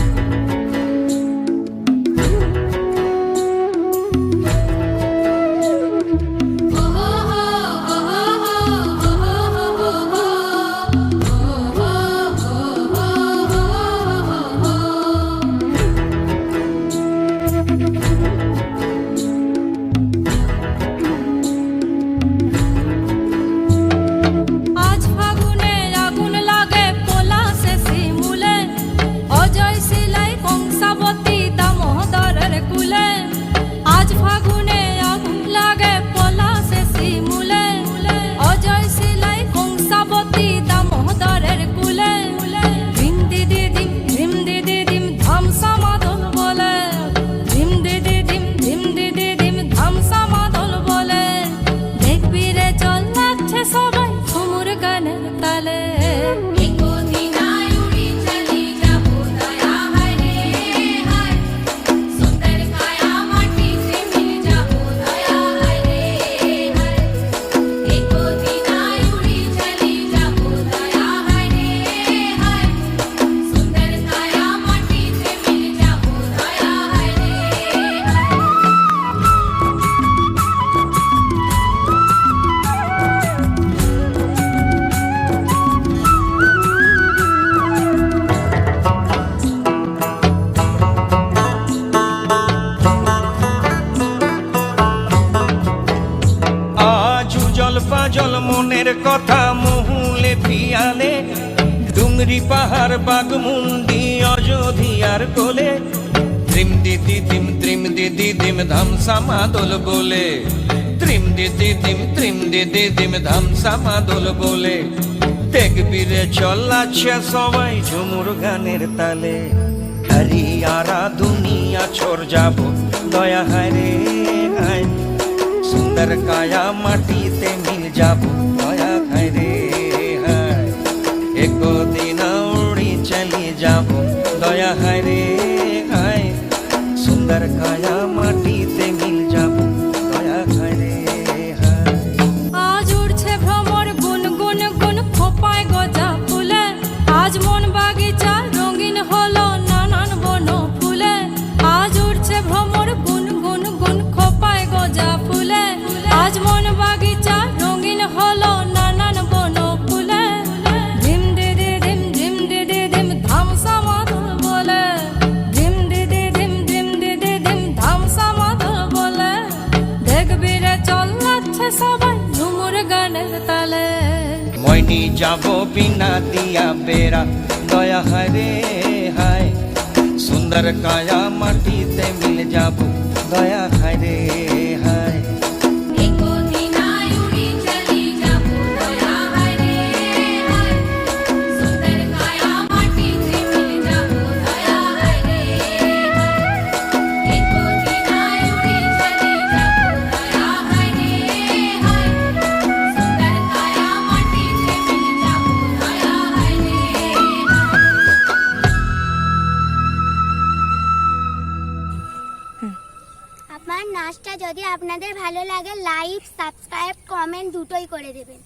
Música মনের কথা মহুলে পিয়ালে ডুংরি পাহাড় বাগমুন্ডি অযোধিয়ার কোলে, ত্রিম দিদি দিম ত্রিম দিদি দিম ধাম মাদল বলে, ত্রিম দিদি দিম ত্রিম দিদি দিম ধামসা মাদল বলে, দেখবি রে চল্লাচ্ছে সবাই ঝুমুর গানের তালে, হরিয়ারা দুনিয়া ছোর যাব, দয়া রে হায়, সুন্দর কায়া মাটিতে মিল যাব। সুন্দর কায়া সবাই ঝুমুর গানের তালে। মইনি যাব বিনা দিয়া বেড়া, দয়া হরে হায়। সুন্দর কায়া মাটিতে মিল যাব, দয়া হায় নাচটা যদি আপনাদের ভালো লাগে লাইক সাবস্ক্রাইব কমেন্ট দুটোই করে দেবেন।